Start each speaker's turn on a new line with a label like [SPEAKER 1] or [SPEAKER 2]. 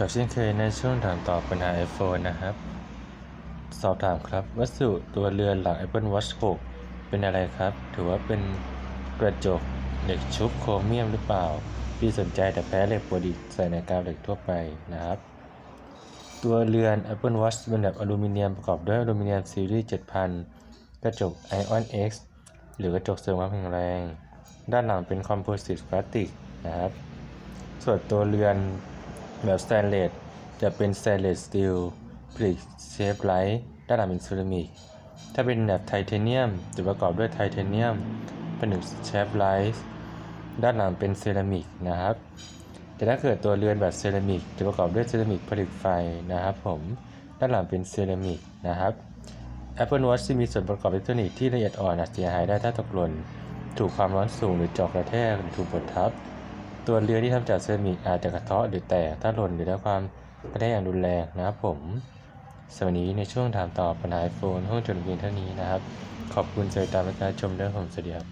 [SPEAKER 1] กับเช่นเคยในช่วงถามตอบปัญหา iPhone นะครับ สอบถามครับ วัสดุตัวเรือนหลัง Apple Watch 6 เป็นอะไรครับ ถือว่าเป็นกระจกเหล็กชุบโครเมียมหรือเปล่า พี่สนใจแต่แพ้เหล็กปรดิษใส่ในกาวเหล็กทั่วไปนะครับ ตัวเรือน Apple Watch เป็นแบบอลูมิเนียมประกอบด้วยอลูมิเนียมซีรีส์7000 กระจก Ion X หรือกระจกเสริมความแข็งแรง ด้านหลังเป็นคอมโพสิตพลาสติกนะครับ ส่วนตัวเรือน แบบสแตนเลสจะเป็นสแตนเลสสตีลผลิตเชฟไลท์ด้านหลังเป็นเซรามิก ถ้าเป็นแบบไทเทเนียมจะประกอบด้วยไทเทเนียมผนึกเชฟไลท์ด้านหลังเป็นเซรามิกนะครับ แต่ถ้าเกิดตัวเรือนแบบเซรามิกจะประกอบด้วยเซรามิกผลิตไฟนะครับ ผมด้านหลังเป็นเซรามิกนะครับ Apple Watch ที่มีส่วนประกอบอิเล็กทรอนิกส์ที่ละเอียดอ่อนอาจเสียหายได้ถ้าตกหล่นถูกความร้อนสูงหรือจอกกระแทกหรือถูกบดทับ ตัวเรือที่ทำจากเซรามิกอาจจะกระเทาะหรือแตกถ้าหล่นหรือได้ความกระแทกอย่างรุนแรงนะครับผมสวัสดีในช่วงถามตอบปัญหาไอโฟนห้องจดเพียงเท่านี้นะครับ ขอบคุณสายตามการชมด้วยผมสวัสดีครับ